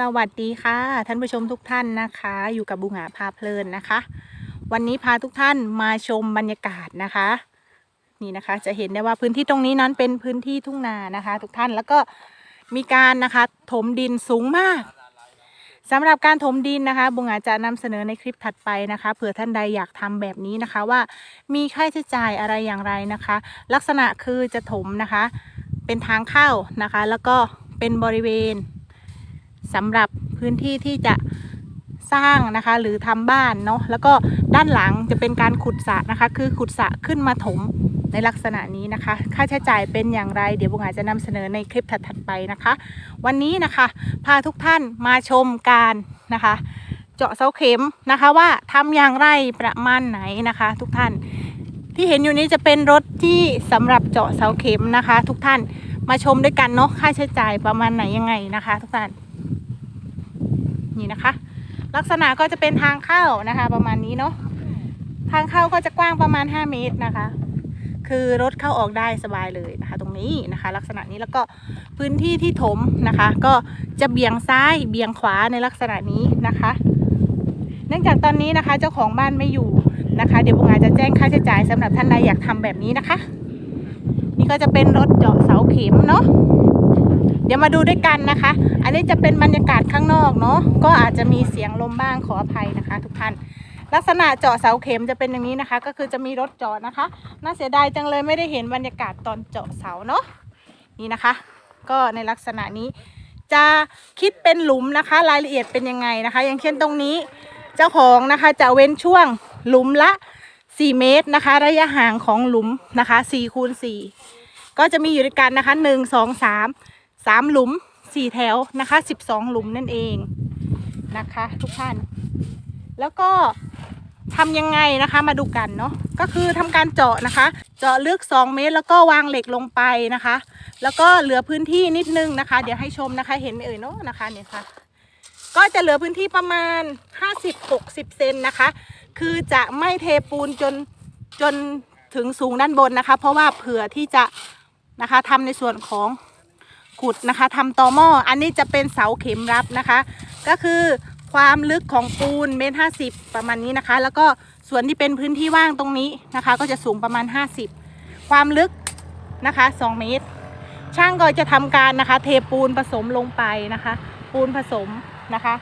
สวัสดีค่ะท่านผู้ชมทุกท่านนะคะ อยู่กับบุงหาพาเพลินนะคะ วันนี้พาทุกท่านมาชมบรรยากาศนะคะ นี่นะคะจะเห็นได้ว่าพื้นที่ตรงนี้นั้นเป็นพื้นที่ทุ่งนานะคะ ทุกท่านแล้วก็มีการนะคะถมดินสูงมากสำหรับการถมดินนะคะ บุงอาจจะนำเสนอในคลิปถัดไปนะคะ เผื่อท่านใดอยากทำแบบนี้นะคะว่ามีค่าใช้จ่ายอะไรอย่างไรนะคะ ลักษณะคือจะถมนะคะ เป็นทางเข้านะคะ แล้วก็เป็นบริเวณ สำหรับพื้นที่ที่จะสร้างนะคะหรือทำบ้านเนาะแล้วก็ด้านหลังจะเป็นการขุดสระนะคะ คือขุดสระขึ้นมาถมในลักษณะนี้นะคะ ค่าใช้จ่ายเป็นอย่างไร เดี๋ยวบุงอาจจะนำเสนอในคลิปถัดๆไปนะคะ วันนี้นะคะพาทุกท่านมาชมการนะคะ เจาะเสาเข็มนะคะว่าทำอย่างไรประมาณไหนนะคะ ทุกท่านที่เห็นอยู่นี้จะเป็นรถที่สำหรับเจาะเสาเข็มนะคะ ทุกท่านมาชมด้วยกันเนาะค่าใช้จ่ายประมาณไหนยังไงนะคะ ทุกท่าน นี่นะคะ ลักษณะก็จะเป็นทางเข้านะคะ ประมาณนี้เนาะทางเข้าก็จะกว้างประมาณ 5 เมตรนะคะ คือรถเข้าออกได้สบายเลยนะคะ ตรงนี้นะคะ ลักษณะนี้แล้วก็พื้นที่ที่ถมนะคะ ก็จะเบี่ยงซ้ายเบี่ยงขวาในลักษณะนี้นะคะ เนื่องจากตอนนี้นะคะ เจ้าของบ้านไม่อยู่นะคะ เดี๋ยวบุงอาจจะแจ้งค่าใช้จ่ายสำหรับท่านใดอยากทำแบบนี้นะคะ นี่ก็จะเป็นรถเจาะเสาเข็มเนาะ เดี๋ยวมาดูด้วยกันนะคะ อันนี้จะเป็นบรรยากาศข้างนอกเนาะก็อาจจะมีเสียงลมบ้างขออภัยนะคะ ทุกท่านลักษณะเจาะเสาเข็มจะเป็นอย่างนี้นะคะ ก็คือจะมีรถเจาะนะคะ น่าเสียดายจังเลยไม่ได้เห็นบรรยากาศตอนเจาะเสาเนาะนี่นะคะ ก็ในลักษณะนี้ จะคิดเป็นหลุมนะคะ รายละเอียดเป็นยังไงนะคะ อย่างเช่นตรงนี้เจ้าของนะคะจะเว้นช่วงหลุมละ 4 เมตรนะคะ ระยะห่างของหลุมนะคะ4คูณ4ก็จะมีอยู่ด้วยกันนะคะ 1 2 3 3หลุม4แถวนะคะ12หลุมนั่นเองนะคะ ทุกท่าน แล้วก็ทำยังไงนะคะมาดูกันเนาะก็คือทำการเจาะนะคะ เจาะลึก 2 เมตร แล้วก็วางเหล็กลงไปนะคะ แล้วก็เหลือพื้นที่นิดนึงนะคะ เดี๋ยวให้ชมนะคะเห็นเอ่ยเนาะนะคะเนี่ยค่ะ ก็จะเหลือพื้นที่ประมาณ 50-60 เซนนะคะ คือจะไม่เทปูนจนจนถึงสูงด้านบนนะคะ เพราะว่าเผื่อที่จะนะคะทำในส่วนของ ขุดนะคะทำตอหม้ออันนี้จะเป็นเสาเข็มรับนะคะ ก็คือความลึกของปูนเมตรห้าสิบประมาณนี้นะคะ แล้วก็ส่วนที่เป็นพื้นที่ว่างตรงนี้นะคะ ก็จะสูงประมาณ 50 ความลึกนะคะ2เมตร ช่างก็จะทำการนะคะ เทปูนผสมลงไปนะคะ ปูนผสมนะคะ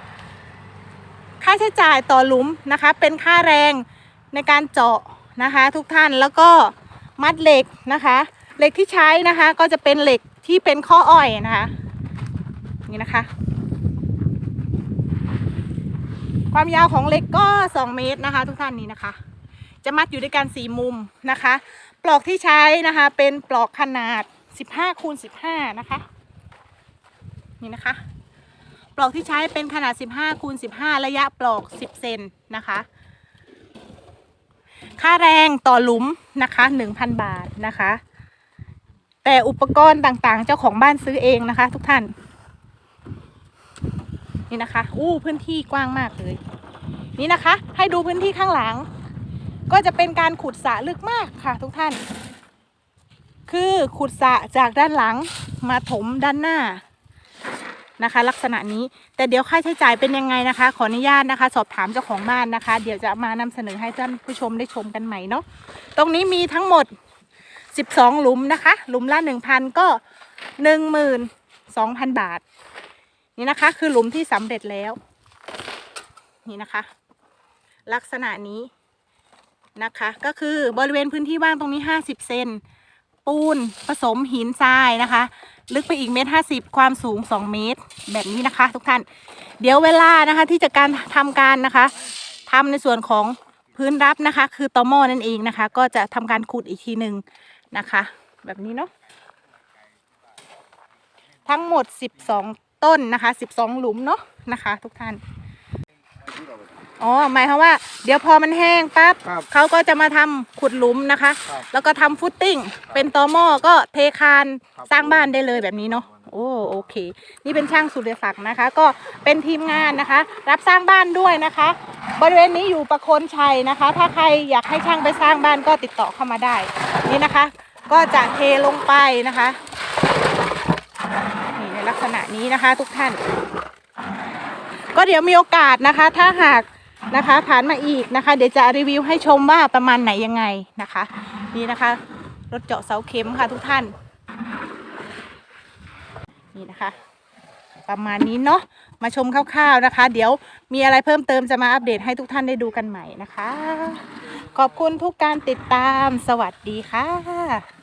ค่าใช้จ่ายต่อหลุมนะคะ เป็นค่าแรงในการเจาะนะคะ ทุกท่านแล้วก็มัดเหล็กนะคะ เหล็กที่ใช้นะคะก็จะเป็นเหล็ก ที่เป็นข้ออ้อยนะคะนี่นะคะ ความยาวของเล็กก็ 2 เมตรนะคะ ทุกท่านนี่นะคะ จะมัดอยู่ด้วยกันสี่มุมนะคะ ปลอกที่ใช้นะคะเป็นปลอกขนาด 15คูณ15 นะคะ นี่นะคะ ปลอกที่ใช้เป็นขนาด 15คูณ15 ระยะปลอก 10 เซนนะคะ ค่าแรงต่อหลุมนะคะ 1,000 บาทนะคะ แต่อุปกรณ์ต่างๆ เจ้าของบ้านซื้อเองนะคะ ทุกท่าน นี่นะคะ อู้พื้นที่กว้างมากเลย นี่นะคะ ให้ดูพื้นที่ข้างหลัง ก็จะเป็นการขุดสระลึกมากค่ะ ทุกท่าน คือขุดสระจากด้านหลังมาถมด้านหน้านะคะ ลักษณะนี้แต่เดี๋ยวค่าใช้จ่ายเป็นยังไงนะคะ ขออนุญาตนะคะ สอบถามเจ้าของบ้านนะคะ เดี๋ยวจะมานำเสนอให้ท่านผู้ชมได้ชมกันใหม่เนาะตรงนี้มีทั้งหมด 12 หลุมนะคะ หลุมละ 1,000 ก็ 12,000 บาท นี่นะคะ คือหลุมที่สำเร็จแล้ว นี่นะคะ ลักษณะนี้นะคะ ก็คือบริเวณพื้นที่ว่างตรงนี้ 50 เซนปูนผสมหินทรายนะคะ ลึกไปอีกเมตรห้าสิบความสูง2เมตร แบบนี้นะคะ ทุกท่าน เดี๋ยวเวลานะคะที่จะการทำการนะคะทำในส่วนของพื้นรับนะคะ คือตอมอนั่นเองนะคะ ก็จะทำการขุดอีกทีหนึ่ง นะคะ แบบนี้เนาะทั้งหมด 12 ต้นนะคะ 12 หลุมเนาะนะคะ ทุกท่านอ๋อหมายความว่า เดี๋ยวพอมันแห้งปั๊บครับเขาก็จะมาทำขุดหลุมนะคะ ครับแล้วก็ทำฟุตติ้ง เป็นตอหม้อก็เทคานครับสร้างบ้านได้เลยแบบนี้เนาะโอ้โอเค นี่เป็นช่างสุรศักดิ์นะคะ ก็เป็นทีมงานนะคะ รับสร้างบ้านด้วยนะคะ บริเวณนี้อยู่ประโคนชัยนะคะ ถ้าใครอยากให้ช่างไปสร้างบ้านก็ติดต่อเข้ามาได้ นี่นะคะ ก็จะเทลงไปนะคะนี่ในลักษณะนี้นะคะทุกท่าน ก็เดี๋ยวมีโอกาสนะคะ ถ้าหากนะคะผ่านมาอีกนะคะ เดี๋ยวจะรีวิวให้ชมว่าประมาณไหนยังไงนะคะ นี่นะคะ รถเจาะเสาเข็มค่ะทุกท่าน นี่นะคะ ประมาณนี้เนาะมาชมคร่าวๆนะคะ เดี๋ยวมีอะไรเพิ่มเติมจะมาอัปเดตให้ทุกท่านได้ดูกันใหม่นะคะ ขอบคุณทุกการติดตามสวัสดีค่ะ